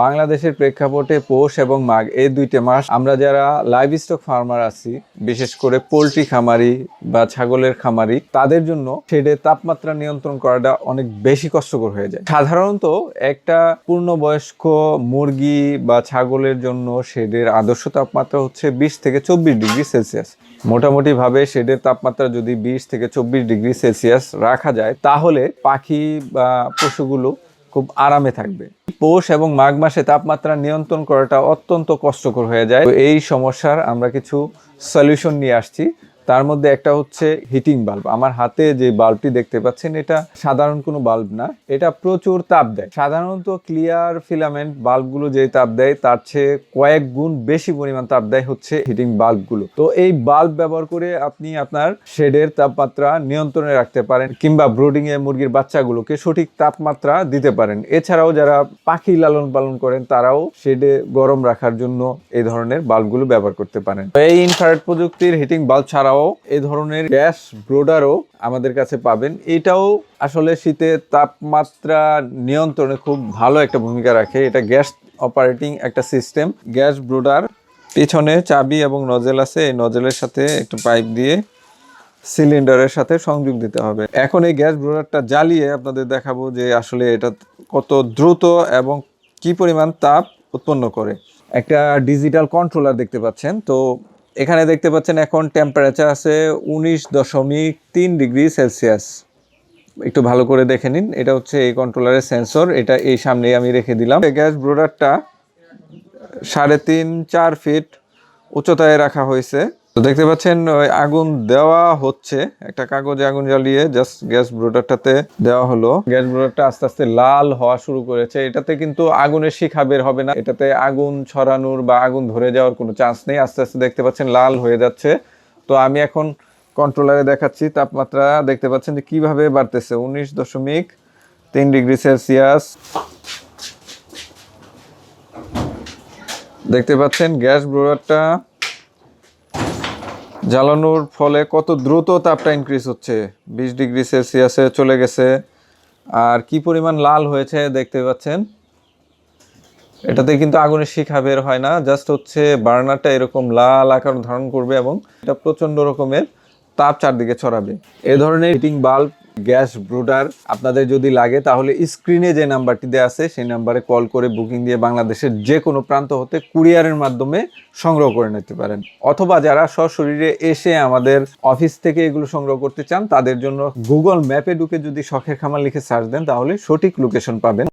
বাংলাদেশের প্রেক্ষাপটে পৌষ এবং মাঘ, এই দুইটা মাস আমরা যারা লাইভ স্টক ফার্মার আছি, বিশেষ করে পোলট্রি খামারি বা ছাগলের খামারি, তাদের জন্য শেডে তাপমাত্রা নিয়ন্ত্রণ করাটা অনেক বেশি কষ্টকর হয়ে যায়। সাধারণত একটা পূর্ণবয়স্ক মুরগি বা ছাগলের জন্য শেডের আদর্শ তাপমাত্রা হচ্ছে বিশ থেকে চব্বিশ ডিগ্রি সেলসিয়াস। মোটামুটি ভাবে শেডের তাপমাত্রা যদি বিশ থেকে চব্বিশ ডিগ্রি সেলসিয়াস রাখা যায়, তাহলে পাখি বা পশুগুলো খুব আরামে থাকবে। পৌষ এবং মাঘ মাসে তাপমাত্রা নিয়ন্ত্রণ করাটা অত্যন্ত কষ্টকর হয়ে যায়। এই সমস্যার আমরা কিছু সলিউশন নিয়ে আসছি। তার মধ্যে একটা হচ্ছে হিটিং বাল্ব আমার হাতে যে বাল্বটি দেখতে পাচ্ছেন, এটা সাধারণ কোনো বাল্ব না। এটা প্রচুর তাপ দেয়। সাধারণত ক্লিয়ার ফিলামেন্ট বাল্বগুলো যে তাপ দেয়, তার চেয়ে কয়েক গুণ বেশি পরিমাণ তাপ দেয় হচ্ছে হিটিং বাল্বগুলো তো এই বাল্ব ব্যবহার করে আপনি আপনার শেডের তাপমাত্রা নিয়ন্ত্রণে রাখতে পারেন কিংবা ব্রোডিং এ মুরগির বাচ্চাগুলোকে সঠিক তাপমাত্রা দিতে পারেন। এছাড়াও যারা পাখি লালন পালন করেন, তারাও শেডে গরম রাখার জন্য এই ধরনের বাল্বগুলো ব্যবহার করতে পারেন। এই ইনফ্রারেড প্রযুক্তির হিটিং বাল্ব ছাড়াও এই ধরনের গ্যাস ব্রোডারও আমাদের কাছে পাবেন। এটাও আসলে শীতে তাপমাত্রা নিয়ন্ত্রণে খুব ভালো একটা ভূমিকা রাখে। এটা গ্যাস অপারেটিং একটা সিস্টেম। গ্যাস ব্রোডার পিছনে চাবি এবং নজেল আছে। এই নজেলের সাথে একটু পাইপ দিয়ে সিলিন্ডারের সাথে সংযোগ দিতে হবে। এখন এই গ্যাস ব্রোডারটা জ্বালিয়ে আপনাদের দেখাবো যে আসলে এটা কত দ্রুত এবং কি পরিমাণ তাপ উৎপন্ন করে। একটা ডিজিটাল কন্ট্রোলার দেখতে পাচ্ছেন। তো এখানে দেখতে পাচ্ছেন এখন টেম্পারেচার আছে উনিশ দশমিক তিন ডিগ্রি সেলসিয়াস। একটু ভালো করে দেখে নিন, এটা হচ্ছে এই কন্ট্রোলারের সেন্সর এটা এই সামনেই আমি রেখে দিলাম। গ্যাস ব্রোডারটা সাড়ে তিন চার ফিট উচ্চতায় রাখা হয়েছে। তো দেখতে পাচ্ছেন, ওই আগুন দেওয়া হচ্ছে। একটা কাগজে আগুন জ্বালিয়ে জাস্ট গ্যাস ব্রোডারটাতে দেওয়া হলো। গ্যাস ব্রোডারটা আস্তে আস্তে লাল হওয়া শুরু করেছে। এটাতে কিন্তু আগুনের শিখা বের হবে না। এটাতে আগুন ছড়ানোর বা আগুন ধরে যাওয়ার কোনো চান্স নেই। আস্তে আস্তে দেখতে পাচ্ছেন, লাল হয়ে যাচ্ছে। তো আমি এখন কন্ট্রোলারে দেখাচ্ছি তাপমাত্রা। দেখতে পাচ্ছেন যে কীভাবে বাড়তেছে। উনিশ দশমিক তিন ডিগ্রি সেলসিয়াস। দেখতে পাচ্ছেন গ্যাস ব্রোডারটা জ্বালানোর ফলে কত দ্রুত তাপটা ইনক্রিজ হচ্ছে? বিশ ডিগ্রি সেলসিয়াসে চলে গেছে। আর কি পরিমাণ লাল হয়েছে দেখতে পাচ্ছেন? এটাতে কিন্তু আগুনের শিখা বের হয় না। জাস্ট হচ্ছে বার্নারটা এরকম লাল আকার ধারণ করবে এবং এটা প্রচণ্ড রকমের তাপ চারদিকে ছড়াবে। এ ধরনের হিটিং বাল্ব গ্যাস ব্রুডার আপনাদের যদি লাগে, তাহলে স্ক্রিনে যে নাম্বারটি দেওয়া আছে, সেই নাম্বারে কল করে বুকিং দিয়ে বাংলাদেশের যে কোনো প্রান্ত হতে কুরিয়ারের মাধ্যমে সংগ্রহ করে নিতে পারেন। অথবা যারা সশরীরে এসে আমাদের অফিস থেকে এগুলো সংগ্রহ করতে চান, তাদের জন্য গুগল ম্যাপে ঢুকে যদি শখের খামার লিখে সার্চ দেন, তাহলে সঠিক লোকেশন পাবেন।